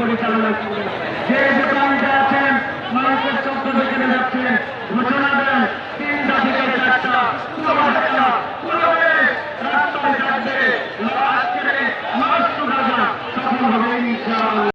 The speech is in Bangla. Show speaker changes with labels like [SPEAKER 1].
[SPEAKER 1] পরিচালনা যে দোকানটা আছেন মানুষের চক্র বেঁচে যাচ্ছেন।